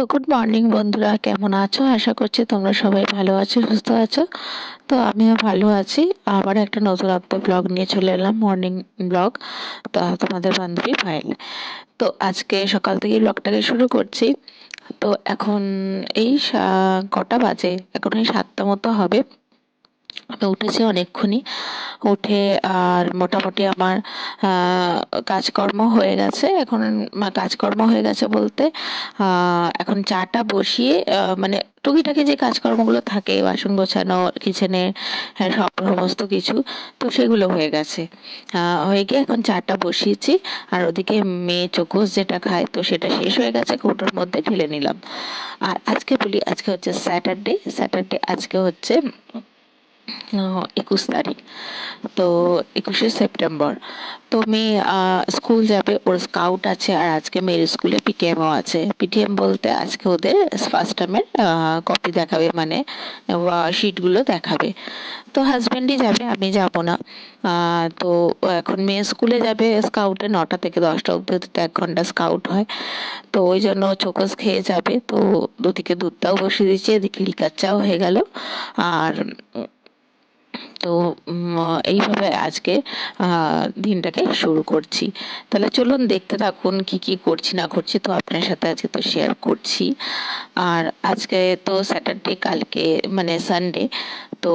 তো good morning বন্ধুরা, কেমন আছো? আশা করছি তোমরা সবাই ভালো আছো, সুস্থ আছো। তো আমিও ভালো আছি। আবার একটা নতুনত্ব ব্লগ নিয়ে চলে এলাম মর্নিং ব্লগ তা তোমাদের বান্ধবী ফাইল তো আজকে সকাল থেকেই ব্লগটাকে শুরু করছি। তো এখন এই কটা বাজে? এখন এই সাতটা মতো হবে। উঠেছি অনেকক্ষণই। উঠে আর মোটামুটি আমার কাজকর্ম হয়ে গেছে। এখন কাজকর্ম হয়ে গেছে বলতে এখন চাটা বসিয়ে মানে টুকিটাকি যে কাজকর্মগুলো থাকে, বাসন গোছানো কিচেনে সব, সমস্ত কিছু, তো সেগুলো হয়ে গেছে। হয়ে গিয়ে এখন চাটা বসিয়েছি। আর ওদিকে মেয়ে চোকোস যেটা খায়, তো সেটা শেষ হয়ে গেছে, কৌটোর মধ্যে ঢেলে নিলাম। আর আজকে বলি, আজকে হচ্ছে স্যাটারডে স্যাটারডে আজকে হচ্ছে একুশ তারিখ। তো একুশে সেপ্টেম্বর। তো মেয়ে স্কুল যাবে, ওর স্কাউট আছে, আর আজকে মেয়ের স্কুলে পিটিএমও আছে। পিটিএম বলতে আজকে ওদের ফার্স্ট টার্মের কপি দেখাবে মানে শিটগুলো দেখাবে। তো হাজব্যান্ডই যাবে, আমি যাব না। তো এখন মেয়ে স্কুলে যাবে স্কাউটে নটা থেকে দশটা অবধি, তো এক ঘণ্টা স্কাউট হয়। তো ওই জন্য চোকস খেয়ে যাবে। তো দুদিকে দুধটাও বসিয়ে দিচ্ছি এদিকে লিকার চাও হয়ে গেল। আর তো এইভাবে আজকে দিনটাকে শুরু করছি। তাহলে চলুন দেখতে থাকুন কি কি করছি, না করছি তো আপনার সাথে আজকে তো শেয়ার করছি। আর আজকে তো স্যাটারডে কালকে মানে সানডে তো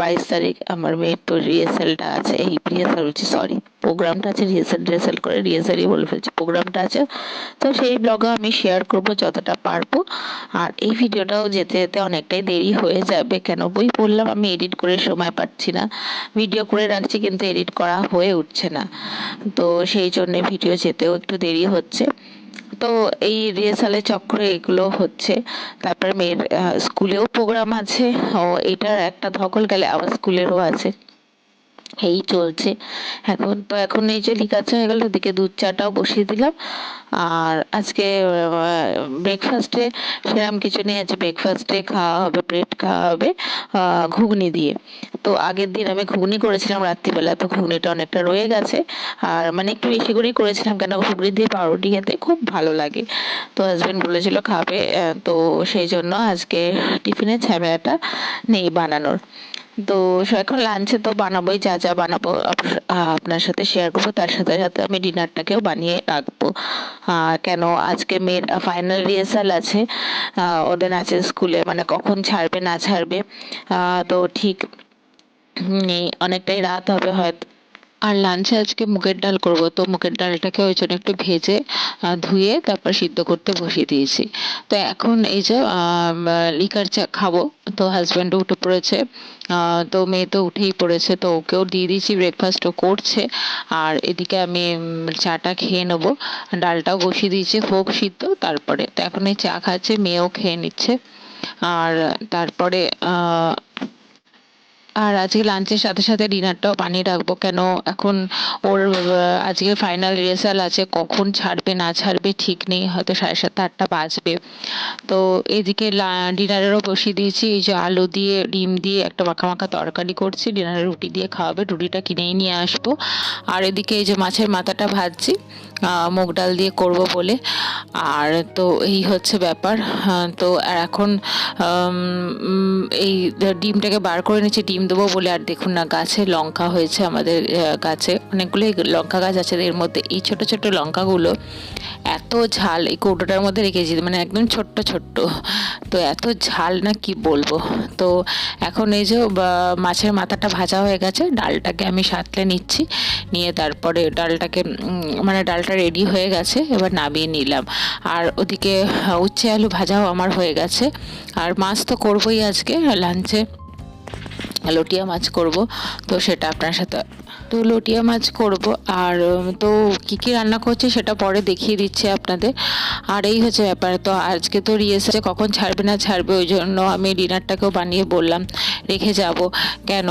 বাইশ তারিখ আমার মেয়ের তো রিহার্সালটা আছে। এই রিহার্সাল বলছি সরি প্রোগ্রামটা আছে রিহার্সাল রিহার্সাল করে রিহার্সালই বলে ফেলছি প্রোগ্রামটা আছে। তো সেই ব্লগে আমি শেয়ার করব যতটা পারব। আর এই ভিডিওটাও যেতে যেতে অনেকটাই দেরি হয়ে যাবে। কেন? বই পড়লাম, আমি এডিট করে সময় পাচ্ছি না। ভিডিও করে রাখছি, কিন্তু এডিট করা হয়ে উঠছে না। তো সেই জন্যে ভিডিও যেতেও একটু দেরি হচ্ছে। তো এই রিহার্সালের চক্করে এগুলো হচ্ছে। তারপরে মেয়ের স্কুলেও প্রোগ্রাম আছে। ও, এটার একটা ধকল গেলে আবার স্কুলেরও আছে। এই চলছে। এখন তো এখন এই যে চা হয়ে গেল, ওদিকে দুধ চাটাও বসিয়ে দিলাম। আর আজকে ব্রেকফাস্টে সেরকম কিছু নেই আছে ব্রেকফাস্টে খাওয়া হবে ব্রেড খাওয়া হবে ঘুগনি দিয়ে। তো আগের দিন আমি ঘুগনি করেছিলাম রাত্রিবেলা, তো ঘুগনিটা অনেকটা রয়ে গেছে। আর মানে একটু বেশি করেই করেছিলাম কেন ঘুগনি দিয়ে পাউরুটি খেতে খুব ভালো লাগে। তো হাজবেন্ড বলেছিল খাবে তো সেই জন্য আজকে টিফিনের ঝামেলাটা নেই বানানোর। তো এখন লাঞ্চে তো বানাবোই যা যা বানাবো আপনার সাথে শেয়ার করব, তার সাথে সাথে আমি ডিনারটাকেও বানিয়ে রাখব। কেন আজকে মেয়ের ফাইনাল রিহার্সাল আছে ওদের নাচের স্কুলে মানে কখন ছাড়বে, না ছাড়বে তো ঠিক নেই, অনেকটাই রাত হবে হয়তো। আর লাঞ্চে আজকে মুগের ডাল করব। তো মুগের ডালটাকে ওই জন্য একটু ভেজে ধুয়ে তারপর সিদ্ধ করতে বসিয়ে দিয়েছি। তো এখন এই যে লিকার চা খাব। তো হাজব্যান্ডও উঠে পড়েছে। তো মেয়ে তো উঠেই পড়েছে। তো ওকেও দিয়ে দিয়েছি ব্রেকফাস্টও করছে। আর এদিকে আমি চাটা খেয়ে নেব। ডালটাও বসিয়ে দিয়েছি, হোক সিদ্ধ, তারপরে। তো এখন এই চা খাচ্ছে, মেয়েও খেয়ে নিচ্ছে। আর তারপরে আর আজকে লাঞ্চের সাথে সাথে ডিনারটাও বানিয়ে রাখব। কেন এখন ওর আজকে ফাইনাল রিহার্সাল আছে, কখন ছাড়বে, না ছাড়বে ঠিক নেই, হয়তো সাড়ে সাতটা, আটটা বাজবে। তো এদিকে ডিনারেরও বসিয়ে দিয়েছি, এই যে আলু দিয়ে, ডিম দিয়ে একটা মাখা মাখা তরকারি করছি, ডিনারে রুটি দিয়ে খাওয়াবে, রুটিটা কিনেই নিয়ে আসব। আর এদিকে এই যে মাছের মাথাটা ভাজছি মুগ ডাল দিয়ে করব বলে। আর তো এই হচ্ছে ব্যাপার। তো আর এখন এই ডিমটাকে বার করে নিচ্ছি ডিম দেবো বলে আর দেখুন না, গাছে লঙ্কা হয়েছে আমাদের গাছে। অনেকগুলোই লঙ্কা গাছ আছে এর মধ্যে। এই ছোট ছোট লঙ্কাগুলো এত ঝাল, এই কৌটোটার মধ্যে রেখেছি মানে একদম ছোট্ট ছোট্ট। তো এত ঝাল না কি বলব? তো এখন এই যে মাছের মাথাটা ভাজা হয়ে গেছে, ডালটাকে আমি সাঁতলে নিচ্ছি, নিয়ে তারপরে ডালটাকে মানে ডালটা রেডি হয়ে গেছে, এবার নামিয়ে নিলাম। আর ওদিকে উচ্ছে আলু ভাজাও আমার হয়ে গেছে। আর মাছ তো করবোই আজকে, লাঞ্চে। লটিয়া মাছ করব। তো সেটা আপনার সাথে, তো লটিয়া মাছ করব। আর তো কী কী রান্না করছি সেটা পরে দেখিয়ে দিচ্ছে আপনাদের। আর এই হচ্ছে ব্যাপার, তো আজকে তো রিয়েছে কখন ছাড়বে না ছাড়বে, ওই জন্য আমি ডিনারটাকেও বানিয়ে বললাম, রেখে যাব। কেন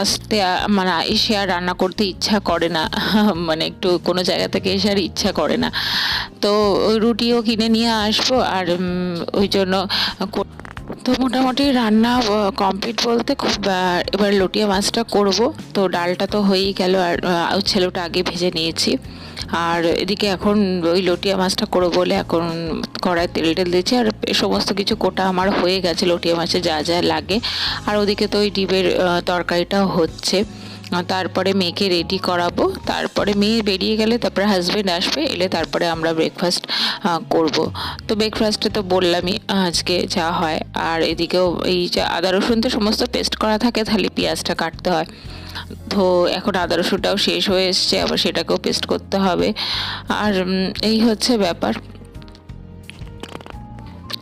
আসতে মানে এসে আর রান্না করতে ইচ্ছা করে না। মানে একটু কোনো জায়গা থেকে এসে আর ইচ্ছা করে না। তো ওই রুটিও কিনে নিয়ে আসব, আর ওই জন্য তো মোটামুটি রান্না কমপ্লিট বলতে খুব এবার লটিয়া মাছটা করব। তো ডালটা তো হয়েই গেল আর ছেলেটা আগে ভেজে নিয়েছি। আর এদিকে এখন ওই লটিয়া মাছটা করব বলে এখন কড়াই তেল টেল দিয়েছি। আর সমস্ত কিছু কোটা আমার হয়ে গেছে, লটিয়া মাছে যা যা লাগে। আর ওদিকে তো ওই ডিবের তরকারিটাও হচ্ছে। তারপরে মেয়েকে রেডি করাবো, তারপরে মেয়ে বেরিয়ে গেলে তারপরে হাজবেন্ড আসবে, এলে তারপরে আমরা ব্রেকফাস্ট করব। তো ব্রেকফাস্টে তো বললামই আজকে যা হয়। আর এদিকেও এই যে আদা রসুন তো সমস্ত পেস্ট করা থাকে, তাহলে পেঁয়াজটা কাটতে হয়। তো এখন আদা রসুনটাও শেষ হয়ে এসছে, আবার সেটাকেও পেস্ট করতে হবে। আর এই হচ্ছে ব্যাপার।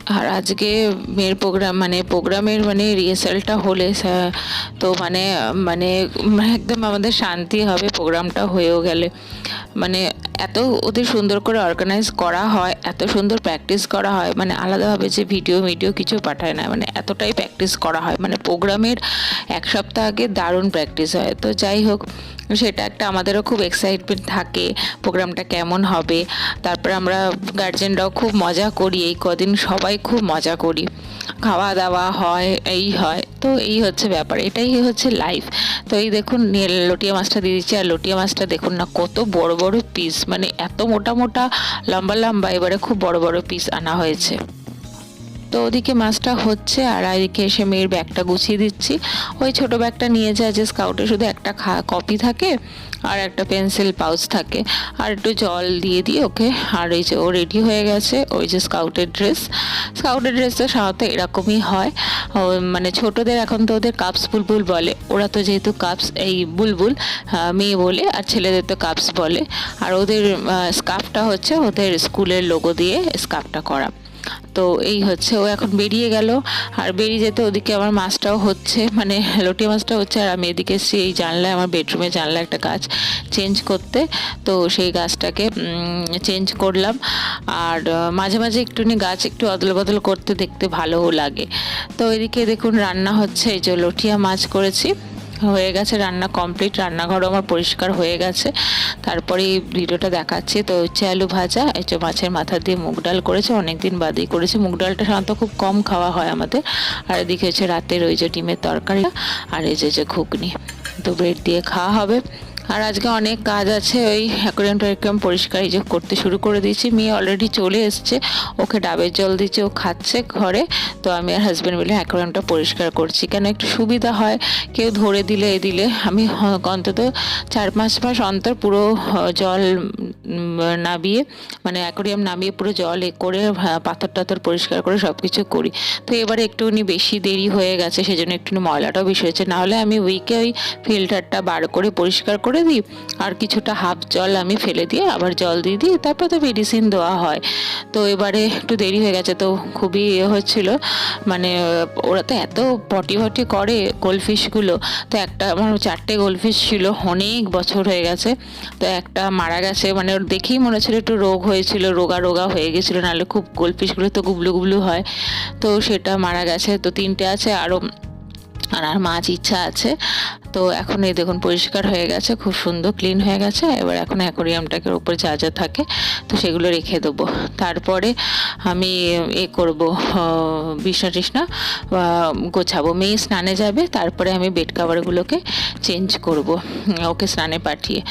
আর আজকে মেয়ের প্রোগ্রাম মানে প্রোগ্রামের মানে রিহার্সালটা হলে তো মানে মানে মানে একদম আমাদের শান্তি হবে প্রোগ্রামটা হয়েও গেলে। মানে এত ওদের সুন্দর করে অর্গানাইজ করা হয়, এত সুন্দর প্র্যাকটিস করা হয় মানে আলাদাভাবে যে ভিডিও মিডিও কিছু পাঠায় না মানে এতটাই প্র্যাকটিস করা হয় মানে প্রোগ্রামের এক সপ্তাহ আগে দারুণ প্র্যাকটিস হয়। তো যাই হোক, সেটা একটা আমাদেরও খুব এক্সাইটমেন্ট থাকে, প্রোগ্রামটা কেমন হবে। তারপর আমরা গার্জেনরাও খুব মজা করি, এই কদিন সবাই খুব মজা করি। খাওয়া দাওয়া হয়, এই হয়। তো এই হচ্ছে ব্যাপার, এটাই হচ্ছে লাইফ তো এই দেখুন লটিয়া মাছটা দিয়ে দিচ্ছি, আর লটিয়া মাছটা দেখুন না কত বড় বড় পিস মানে এত মোটা মোটা, লম্বা লম্বা, এবারে খুব বড় বড় পিস আনা হয়েছে। তো ওদিকে মাছটা হচ্ছে আর এদিকে এসে মেয়ের ব্যাগটা গুছিয়ে দিচ্ছি। ওই ছোট ব্যাগটা নিয়ে যায় যে স্কাউটে শুধু একটা খা, কপি থাকে আর একটা পেন্সিল পাউচ থাকে। আর একটু জল দিয়ে দিই ওকে, আর এই যে ও রেডি হয়ে গেছে, ওই যে স্কাউটের ড্রেস। স্কাউটের ড্রেস তো সাধারণত এরকমই হয়। মানে ছোটদের এখন তো ওদের কাপস বুলবুল বলে। ওরা তো যেহেতু কাপস, এই বুলবুল মেয়ে বলে আর ছেলেদের তো কাপস বলে। আর ওদের স্কার্ফটা হচ্ছে ওদের স্কুলের লোগো দিয়ে স্কার্ফটা করা। তো এই হচ্ছে, ও এখন বেরিয়ে গেল। আর বেরিয়ে যেতে ওদিকে আমার মাছটাও হচ্ছে মানে লটিয়া মাছটা হচ্ছে, আর আমি এদিকে এসেছি এই জানলায়, আমার বেডরুমে জানলা একটা গাছ চেঞ্জ করতে। তো সেই গাছটাকে চেঞ্জ করলাম। আর মাঝে মাঝে একটুখানি গাছ একটু অদল বদল করতে দেখতে ভালোও লাগে। তো এদিকে দেখুন, রান্না হচ্ছে, এই যে লটিয়া মাছ করেছি। হয়ে গেছে, রান্না কমপ্লিট রান্নাঘরও আমার পরিষ্কার হয়ে গেছে। তারপরে ভিডিওটা দেখাচ্ছি। তো হচ্ছে আলু ভাজা, এই যে মাছের মাথা দিয়ে মুগ ডাল করেছে অনেক দিন বাদেই করেছে। মুগ ডালটা সাধারণত খুব কম খাওয়া হয় আমাদের। আর এদিকে হচ্ছে রাতের ওই যে ডিমের তরকারি আর এই যে যে ঘুগনি। তো ব্রেড দিয়ে খাওয়া হবে। আর আজকে অনেক কাজ আছে, ওই অ্যাকোরিয়াম ট্যাকোরিয়াম পরিষ্কার যে করতে শুরু করে দিয়েছি। মেয়ে অলরেডি চলে এসছে, ওকে ডাবের জল দিচ্ছে ও খাচ্ছে ঘরে। তো আমি আর হাজব্যান্ড মিলে অ্যাকোরিয়ামটা পরিষ্কার করছি। কেন একটু সুবিধা হয়, কেউ ধরে দিলে, এ দিলে। আমি অন্তত চার পাঁচ মাস অন্তর পুরো জল নামিয়ে মানে অ্যাকোরিয়াম নামিয়ে পুরো জল এ করে পাথর টাথর পরিষ্কার করে সব কিছু করি। তো এবারে একটুখানি বেশি দেরি হয়ে গেছে, সেজন্য একটুখানি ময়লাটাও বেশি হয়েছে। নাহলে আমি উইকে ওই ফিল্টারটা বার করে পরিষ্কার করে দিই। আর কিছুটা হাফ জল আমি ফেলে দিয়ে আবার জল দিয়ে দিই তারপর তো মেডিসিন দেওয়া হয়। তো এবারে একটু দেরি হয়ে গেছে তো খুবই ইয়ে হচ্ছিল। মানে ওরা তো এত পটি ফটি করে গোলফিশগুলো তো একটা আমার চারটে গোলফিশ ছিল, অনেক বছর হয়ে গেছে। তো একটা মারা গেছে মানে ওর দেখেই মনে হচ্ছিল একটু রোগ হয়েছিল, রোগা রোগা হয়ে গেছিল, নাহলে খুব গোলফিশগুলো তো গুবলু গুবলু হয়। তো সেটা মারা গেছে, তো তিনটে আছে আরও আর আর মাছ ইচ্ছা আছে। তো এখন এই দেখুন পরিষ্কার হয়ে গেছে, খুব সুন্দর ক্লিন হয়ে গেছে। এবার এখন অ্যাকোরিয়ামটাকে উপর যা যা থাকে, তো সেগুলো রেখে দেবো। তারপরে আমি এ করব বিছনা টিছনা গোছাবো। মেয়ে স্নানে যাবে, তারপরে আমি বেড কাভারগুলোকে চেঞ্জ করব, ওকে স্নানে পাঠিয়ে।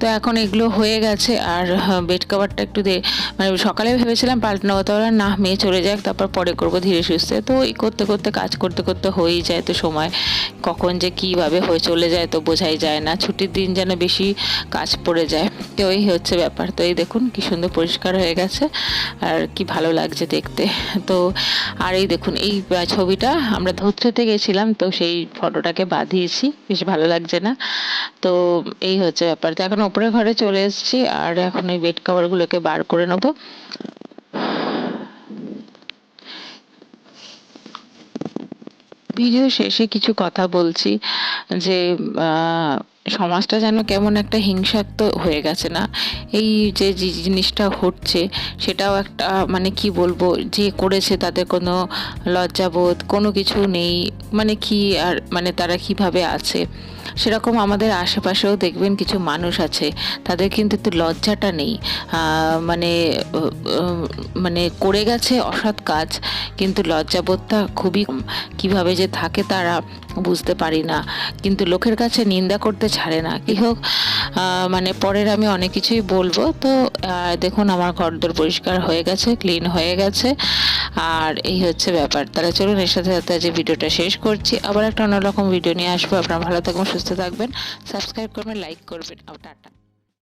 তো এখন এগুলো হয়ে গেছে, আর বেড কাভারটা একটু দে মানে সকালে ভেবেছিলাম পাল্টানো হতে পারে না, মেয়ে চলে যাক, তারপর পরে করব ধীরে সুস্থে। তো এই করতে করতে, কাজ করতে করতে হয়েই যায় তো সময়, কখন যে কীভাবে হয়ে চলে যায় তো বোঝাই যায় না। ছুটির দিন যেন বেশি কাজ পড়ে যায়। তো এই হচ্ছে ব্যাপার। তো এই দেখুন কি সুন্দর পরিষ্কার হয়ে গেছে আর কি ভালো লাগছে দেখতে। তো আর এই দেখুন, এই ছবিটা আমরা ধুত্রেতে গেছিলাম তো সেই ফটোটাকে বাঁধিয়েছি। বেশ ভালো লাগছে না। তো এই হচ্ছে ব্যাপার। তো এখন ওপরে ঘরে চলে এসেছি আর এখন ওই বেড কভারগুলোকে বার করে নেব। ভিডিও শেষে কিছু কথা বলছি যে সমাজটা যেন কেমন একটা হিংসাক্ত হয়ে গেছে না? এই যে জিনিসটা ঘটছে, সেটাও একটা মানে কি বলব, যে করেছে তাদের কোনো লজ্জাবোধ, কোনো কিছু নেই। মানে কি আর মানে তারা কীভাবে আছে? সেরকম আমাদের আশেপাশেও দেখবেন কিছু মানুষ আছে, তাদের কিন্তু একটু লজ্জাটা নেই। মানে মানে করে গেছে অসৎ কাজ, কিন্তু লজ্জাবোধটা খুবই। কীভাবে যে থাকে তারা বুঝতে পারি না। কিন্তু লোকের কাছে নিন্দা করতে ছাড়ে না। কি হোক মানে পরের আমি অনেক কিছুই বলব। তো দেখুন, আমার ঘরদোর পরিষ্কার হয়ে গেছে, ক্লিন হয়ে গেছে। আর এই হচ্ছে ব্যাপার। তাহলে চলুন, এর সাথে সাথে যে ভিডিওটা শেষ করছি। আবার একটা অন্যরকম ভিডিও নিয়ে আসব। আপনারা ভালো থাকবেন, সুস্থ থাকবেন। সাবস্ক্রাইব করবেন, লাইক করবেন। টাটা।